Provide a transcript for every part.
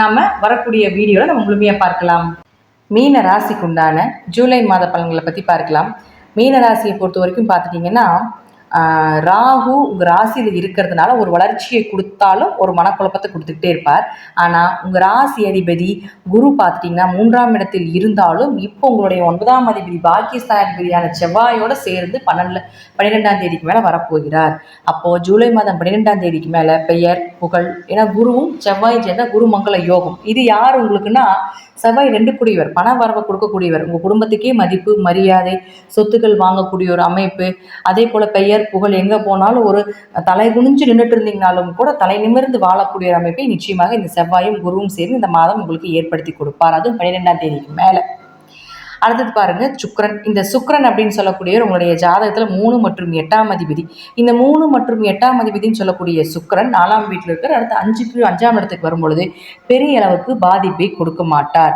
நாம வரக்கூடிய வீடியோவில் நம்ம முழுமையாக பார்க்கலாம். மீன ராசிக்குண்டான ஜூலை மாத பலன்களை பற்றி பார்க்கலாம். மீன ராசியை பொறுத்த வரைக்கும் பார்த்துட்டிங்கன்னா ராகு உங்கள் ராசியில் இருக்கிறதுனால ஒரு வளர்ச்சியை கொடுத்தாலும் ஒரு மனக்குழப்பத்தை கொடுத்துக்கிட்டே இருப்பார். ஆனால் உங்கள் ராசி அதிபதி குரு பார்த்துட்டிங்கன்னா மூன்றாம் இடத்தில் இருந்தாலும் இப்போ உங்களுடைய ஒன்பதாம் அதிபதி பாக்கியஸ்தானாதிபதியான செவ்வாயோட சேர்ந்து பன்னெண்டில் பன்னிரெண்டாம் தேதிக்கு மேலே வரப்போகிறார். அப்போது ஜூலை மாதம் பன்னிரெண்டாம் தேதிக்கு மேலே பெயர் புகழ் ஏன்னா குருவும் செவ்வாய் சேர்ந்த குரு மங்கள யோகம். இது யார் உங்களுக்குன்னா செவ்வாய் ரெண்டு கூடியவர் பண வரவை கொடுக்கக்கூடியவர். உங்கள் குடும்பத்துக்கே மதிப்பு மரியாதை சொத்துக்கள் வாங்கக்கூடிய ஒரு அமைப்பு அதே போல் பெயர் புகழ் எங்கே போனாலும் ஒரு தலை குனிஞ்சு நின்றுட்டு இருந்தீங்கனாலும் கூட தலை நிமிர்ந்து வாழக்கூடிய அமைப்பை நிச்சயமாக இந்த செவ்வாயும் குருவும் சேர்ந்து இந்த மாதம் உங்களுக்கு ஏற்படுத்தி கொடுப்பார். அதுவும் பன்னிரெண்டாம் தேதிக்கு மேலே. அடுத்தது பாருங்க சுக்ரன் இந்த சுக்கிரன் அப்படின்னு சொல்லக்கூடியவர் உங்களுடைய ஜாதகத்தில் மூணு மற்றும் எட்டாம் அதிபதி. இந்த மூணு மற்றும் எட்டாம் அதிபதினு சொல்லக்கூடிய சுக்ரன் நாலாம் வீட்டில் இருக்கிற அடுத்து அஞ்சுக்கு அஞ்சாம் இடத்துக்கு வரும்பொழுது பெரிய அளவுக்கு பாதிப்பை கொடுக்க மாட்டார்.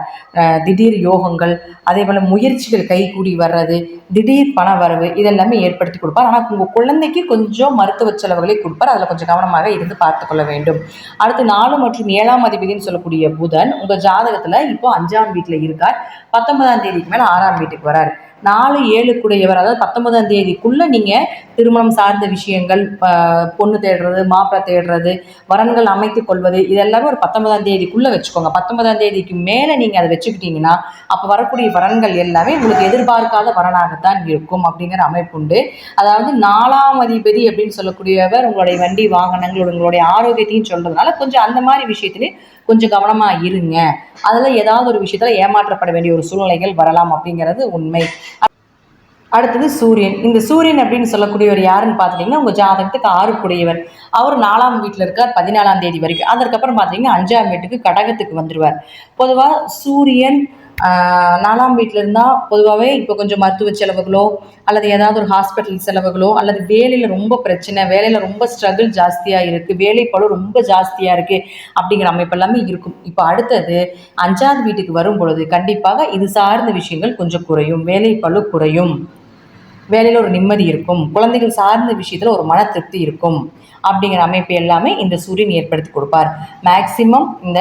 திடீர் யோகங்கள் அதே போல் முயற்சிகள் கைகூடி வர்றது திடீர் பண வரவு இதெல்லாமே ஏற்படுத்தி கொடுப்பார். ஆனால் உங்கள் குழந்தைக்கு கொஞ்சம் மருத்துவ செலவுகளை கொடுப்பார். அதில் கொஞ்சம் கவனமாக இருந்து பார்த்துக்கொள்ள வேண்டும். அடுத்து நாலு மற்றும் ஏழாம் அதிபதினு சொல்லக்கூடிய புதன் உங்கள் ஜாதகத்தில் இப்போ அஞ்சாம் வீட்டில் இருக்கார். பத்தொன்பதாம் தேதிக்கு மேலே ஆறாம் வீட்டுக்கு வராரு. நாலு ஏழுக்குடையவர் அதாவது பத்தொன்பதாம் தேதிக்குள்ளே நீங்கள் திருமணம் சார்ந்த விஷயங்கள் பொண்ணு தேடுறது மாப்பிள்ளை தேடுறது வரன்கள் அமைத்து கொள்வது இதெல்லாமே ஒரு பத்தொன்பதாம் தேதிக்குள்ளே வச்சுக்கோங்க. பத்தொன்பதாம் தேதிக்கு மேலே நீங்கள் அதை வச்சுக்கிட்டீங்கன்னா அப்போ வரக்கூடிய வரன்கள் எல்லாமே உங்களுக்கு எதிர்பார்க்காத வரனாகத்தான் இருக்கும் அப்படிங்கிற அமைப்பு உண்டு. அதாவது நாலாம் அதிபதி அப்படின்னு சொல்லக்கூடியவர் உங்களுடைய வண்டி வாகனங்கள் உங்களுடைய ஆரோக்கியத்தையும் சொல்கிறதுனால கொஞ்சம் அந்த மாதிரி விஷயத்திலே கொஞ்சம் கவனமாக இருங்க. அதில் ஏதாவது ஒரு விஷயத்தில் ஏமாற்றப்பட வேண்டிய ஒரு சூழ்நிலைகள் வரலாம் அப்படிங்கிறது உண்மை. அடுத்தது சூரியன். இந்த சூரியன் அப்படின்னு சொல்லக்கூடியவர் யாருன்னு பார்த்துட்டிங்கன்னா உங்கள் ஜாதகத்துக்கு ஆறுக்குடையவர் அவர் நாலாம் வீட்டில் இருக்கார் பதினாலாம் தேதி வரைக்கும். அதற்கப்புறம் பார்த்தீங்கன்னா அஞ்சாம் வீட்டுக்கு கடகத்துக்கு வந்துடுவார் பொதுவாக சூரியன் நாலாம் வீட்டில் இருந்தால் பொதுவாகவே இப்போ கொஞ்சம் மருத்துவ செலவுகளோ அல்லது ஏதாவது ஒரு ஹாஸ்பிட்டல் செலவுகளோ அல்லது வேலையில் ரொம்ப பிரச்சனை வேலையில் ரொம்ப ஸ்ட்ரகிள் ஜாஸ்தியாக இருக்குது வேலைப்பளு ரொம்ப ஜாஸ்தியாக இருக்குது அப்படிங்கிற அமைப்பு எல்லாமே இருக்கும். இப்போ அடுத்தது அஞ்சாவது வீட்டுக்கு வரும் பொழுது கண்டிப்பாக இது சார்ந்த விஷயங்கள் கொஞ்சம் குறையும். வேலைப்பளு குறையும். வேலையில் ஒரு நிம்மதி இருக்கும். குழந்தைகள் சார்ந்த விஷயத்தில் ஒரு மன திருப்தி இருக்கும். அப்படிங்கிற அமைப்பு எல்லாமே இந்த சூரியன் ஏற்படுத்தி கொடுப்பார். மேக்சிமம் இந்த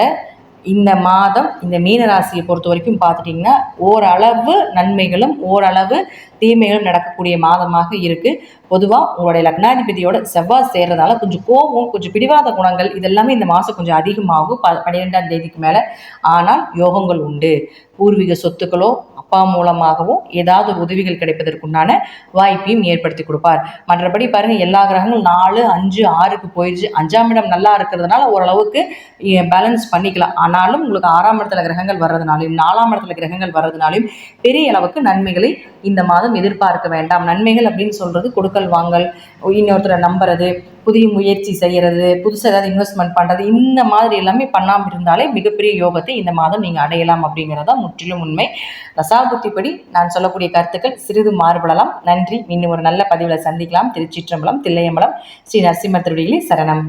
இந்த மாதம் இந்த மீன ராசியை பொறுத்த வரைக்கும் பார்த்துட்டிங்கன்னா ஓரளவு நன்மைகளும் ஓரளவு தீமைகளும் நடக்கக்கூடிய மாதமாக இருக்குது பொதுவாக உங்களுடைய லக்னாதிபதியோட செவ்வாய் சேர்றதால கொஞ்சம் கோபம் கொஞ்சம் பிடிவாத குணங்கள் இதெல்லாமே இந்த மாதம் கொஞ்சம் அதிகமாகும். ப பன்னிரெண்டாம் தேதிக்கு மேலே. ஆனால் யோகங்கள் உண்டு. பூர்வீக சொத்துக்களோ அப்பா மூலமாகவும் ஏதாவது ஒரு உதவிகள் கிடைப்பதற்குண்டான வாய்ப்பையும் ஏற்படுத்தி கொடுப்பார். மற்றபடி பாருங்கள் எல்லா கிரகங்களும் நாலு அஞ்சு ஆறுக்கு போயிடுச்சு அஞ்சாம் இடம் நல்லா இருக்கிறதுனால ஓரளவுக்கு பேலன்ஸ் பண்ணிக்கலாம். ஆனாலும் உங்களுக்கு ஆறாம் இடத்துல கிரகங்கள் வர்றதுனாலையும் நாலாம் இடத்துல கிரகங்கள் வர்றதுனாலையும் பெரிய அளவுக்கு நன்மைகளை இந்த மாதம் எதிர்பார்க்க வேண்டாம். நன்மைகள் அப்படின்னு சொல்கிறது கொடுக்கல் வாங்கல் இன்னொருத்தரை நம்புறது புதிய முயற்சி செய்கிறது புதுசாக ஏதாவது இன்வெஸ்ட்மெண்ட் பண்ணுறது இந்த மாதிரி எல்லாமே பண்ணாமல் இருந்தாலே மிகப்பெரிய யோகத்தை இந்த மாதம் நீங்கள் அடையலாம் அப்படிங்கிறதா முற்றிலும் உண்மை. தசாபுத்திப்படி நான் சொல்லக்கூடிய கருத்துக்கள் சிறிது மாறுபடலாம். நன்றி. இன்னும் ஒரு நல்ல பதிவில் சந்திக்கலாம். திருச்சிற்றம்பலம் தில்லையம்பலம் ஸ்ரீ நரசிம்ம திருடிகளே சரணம்.